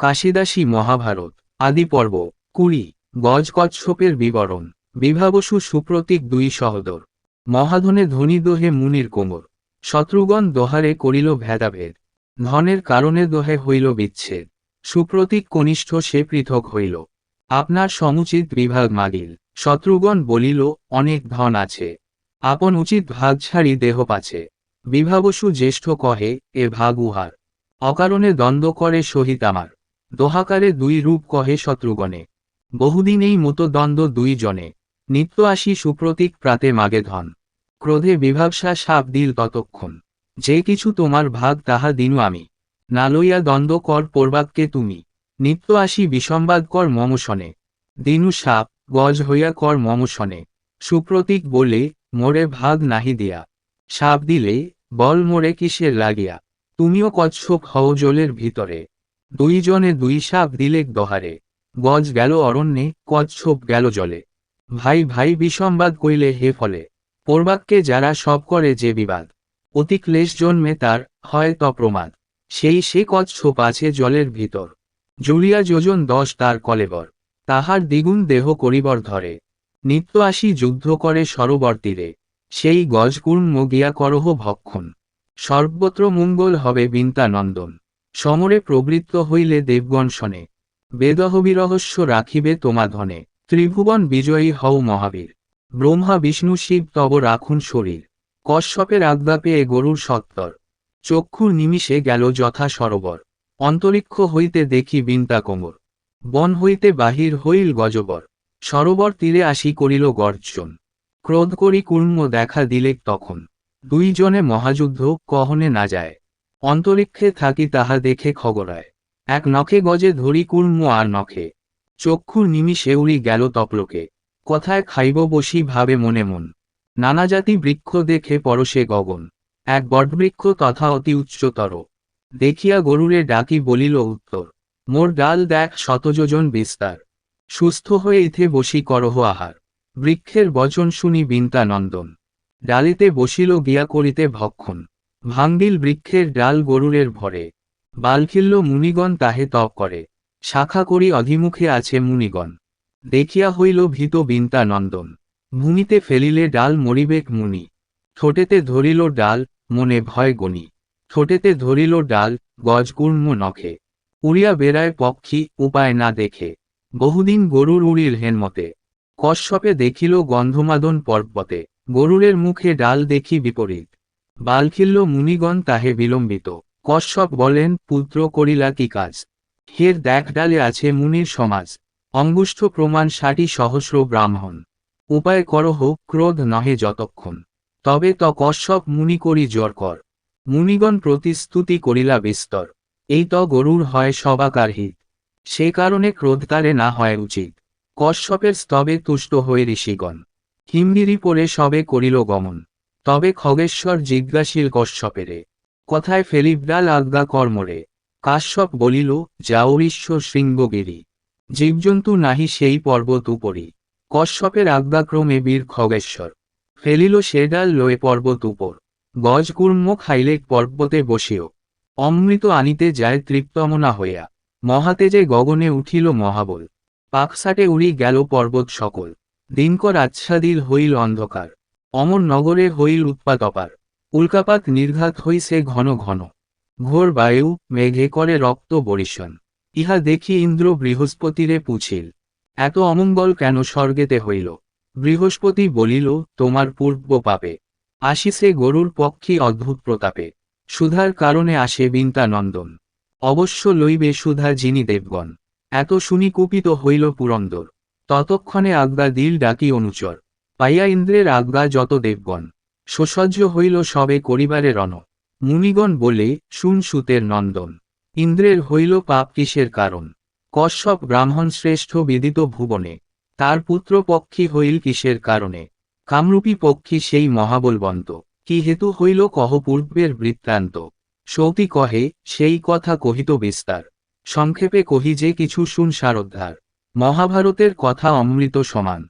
কাশিদাসী মহাভারত, আদি পর্ব, কুড়ি, গজ কচ্ছপের বিবরণ, বিভাবসু সুপ্রতীক দুই সহদর, মহাধনে ধনী দোহে মুনির কোমর, শত্রুগণ দোহারে করিল ভেদাভেদ, ধনের কারণে দোহে হইল বিচ্ছেদ, সুপ্রতীক কনিষ্ঠ সে পৃথক হইল, আপনার সমুচিত বিভাগ মাগিল, শত্রুগণ বলিল, অনেক ধন আছে, আপন উচিত ভাগ ছাড়ি দেহ পাছে, বিভাবসু জ্যেষ্ঠ কহে, এ ভাগ উহার, অকারণে দ্বন্দ্ব করে সহিত আমার দোহাকারে দুই রূপ কহে শত্রুগণে। বহুদিন এই মতো দ্বন্দ্ব দুই জনে নিত্য আসি সুপ্রতীক প্রাতে মাগে ধন। ক্রোধে বিভাবসা সাপ দিল ততক্ষণ। যে কিছু তোমার ভাগ তাহা দিনু আমি। না লইয়া দ্বন্দ্ব কর পূর্বাককে তুমি। নিত্য আসি বিসম্বাদ কর মমশনে দিনু সাপ, গজ হইয়া কর মমশনে সুপ্রতীক বলে, মোরে ভাগ নাহি দিয়া। সাপ দিলে, বল মোরে কিসের লাগিয়া। তুমিও কচ্ছপ হও জলের ভিতরে। দুইজনে দুই সাপ দিলেক দহারে। গজ গেল অরণ্যে কচ্ছপ গেল জলে। ভাই ভাই বিসম্বাদ কইলে হে ফলে পূর্বাক্যে যারা সব করে যে বিবাদ। অতি ক্লেশ জন্মে তার হয় ত প্রমাদ, সেই সে কচ্ছপ আছে জলের ভিতর। জুলিয়া যোজন দশ তার কলেবর, তাহার দ্বিগুণ দেহ করিবর ধরে। নিত্য আসি যুদ্ধ করে সরোবর তীরে, সেই গজকুর্ম গিয়া করহ ভক্ষণ। সর্বত্র মঙ্গল হবে বিন্তা নন্দন সমরে প্রবৃত্ত হইলে দেবগণ শনে, বেদহবিরহস্য রাখিবে তোমা ধনে, ত্রিভুবন বিজয়ী হও মহাবীর। ব্রহ্মা বিষ্ণু শিব তব রাখুন শরীর, কশ্যপের আজ্ঞা পেয়ে গরুর সত্তর। চক্ষুর নিমিষে গেল যথা সরোবর, অন্তরিক্ষ হইতে দেখি বিন্তা কোমর। বন হইতে বাহির হইল গজবর, সরোবর তীরে আসি করিল গর্জন। ক্রোধ করি কুর্ম দেখা দিলেক তখন, দুইজনে মহাযুদ্ধ কহনে না যায়। অন্তরিক্ষে থাকি তাহা দেখে খগরায় এক নখে গজে ধরি কুর্ম আর নখে। চক্ষুর নিমিষে উড়ি গেল তপলোকে কথায় খাইব বসি ভাবে মনে মন। নানা জাতি বৃক্ষ দেখে পরশে গগন। এক বটবৃক্ষ তথা অতি উচ্চতর। দেখিয়া গরুরে ডাকি বলিল উত্তর, মোর ডাল দেখ শতযোজন বিস্তার। সুস্থ হয়ে ইথে বসি করহ আহার। বৃক্ষের বচন শুনি বিন্তা নন্দন ডালিতে বসিল গিয়া করিতে ভক্ষণ। ভাঙ্গিল বৃক্ষের ডাল গরুরের ভরে। বালখিল্য মুনিগণ তাহে তপ করে। শাখা করি অধিমুখে আছে মুনিগণ। দেখিয়া হইল ভীত বিন্তা নন্দন ভূমিতে ফেলিলে ডাল মরিবেক মুনি। ঠোঁটেতে ধরিল ডাল, মনে ভয় গণি ঠোঁটেতে ধরিল ডাল গজকুর্ম নখে। উড়িয়া বেড়ায় পক্ষী, উপায় না দেখে। বহুদিন গরুর উড়িল হেনমতে। কশ্যপে দেখিল গন্ধমাদন পর্বতে। গরুরের মুখে ডাল দেখি বিপরীত। বালখিল্য মুনিগণ তাহে বিলম্বিত। কশ্যপ বলেন, পুত্র করিলা কি কাজ? হের দেখ ডালে আছে মুনির সমাজ। অঙ্গুষ্ঠ প্রমাণ ষাটি সহস্র ব্রাহ্মণ। উপায় করহ ক্রোধ নহে যতক্ষণ। তবে ত কশ্যপ মুনি করি জর কর। মুনিগণ প্রতিস্তুতি করিলা বিস্তর। এই ত গরুর হয় সবাকার হিত। সে কারণে ক্রোধতারে না হয় উচিত। কশ্যপের স্তবে তুষ্ট হয়ে ঋষিগণ। হিমগিরি পরে সবে করিল গমন। তবে খগেশ্বর জিজ্ঞাসীল কশ্যপেরে, কথায় ফেলিব্রাল আজ্ঞা কর্মরে, কাশ্যপ বলিল যাওরিশ্বর শৃঙ্গগিরি, জীবজন্তু নাহি সেই পর্বত উপরি, কশ্যপের আজ্ঞাক্রমে বীর খগেশ্বর, ফেলিল সে ডাল লয়ে পর্বত উপর গজকুর্ম খাইলেক পর্বতে বসেও, অমৃত আনিতে যায় তৃপ্তমনা হইয়া, মহাতেজে গগনে উঠিল মহাবল, পাকসাটে উড়ি গেল পর্বত সকল, দিনকর আচ্ছাদিল হইল অন্ধকার অমর নগরে হইল উৎপাত অপার। উল্কাপাত নির্ঘাত হইছে ঘন ঘন। ঘোর বায়ু, মেঘে করে রক্ত বরিশন। ইহা দেখি ইন্দ্র বৃহস্পতিরে পুছিল। এত অমঙ্গল কেন স্বর্গেতে হইল? বৃহস্পতি বলিল, তোমার পূর্ব পাপে। আসিছে গরুর পক্ষী অদ্ভুত প্রতাপে। সুধার কারণে আসে বিন্তা নন্দন। অবশ্য লইবে সুধা যিনি দেবগণ। এত শুনি কুপিত হইল পুরন্দর। ততক্ষণে আজ্ঞা দিল ডাকি অনুচর। পাইয়া ইন্দ্রের আজ্ঞা যত দেবগণ। সুসজ্জ হইল সবে করিবারে রণ। মুনিগণ বলে, শুন সুতের নন্দন। ইন্দ্রের হইল পাপ কিসের কারণ? কশ্যপ ব্রাহ্মণ শ্রেষ্ঠ বিদিত ভুবনে। তার পুত্র পক্ষী হইল কিসের কারণে? কামরূপী পক্ষী সেই মহাবলবন্ত। কি হেতু হইল কহ পূর্বের বৃত্তান্ত? সৌতি কহে, সেই কথা কহিত বিস্তার। সংক্ষেপে কহি যে কিছু শুন সারোদ্ধার মহাভারতের কথা অমৃত সমান।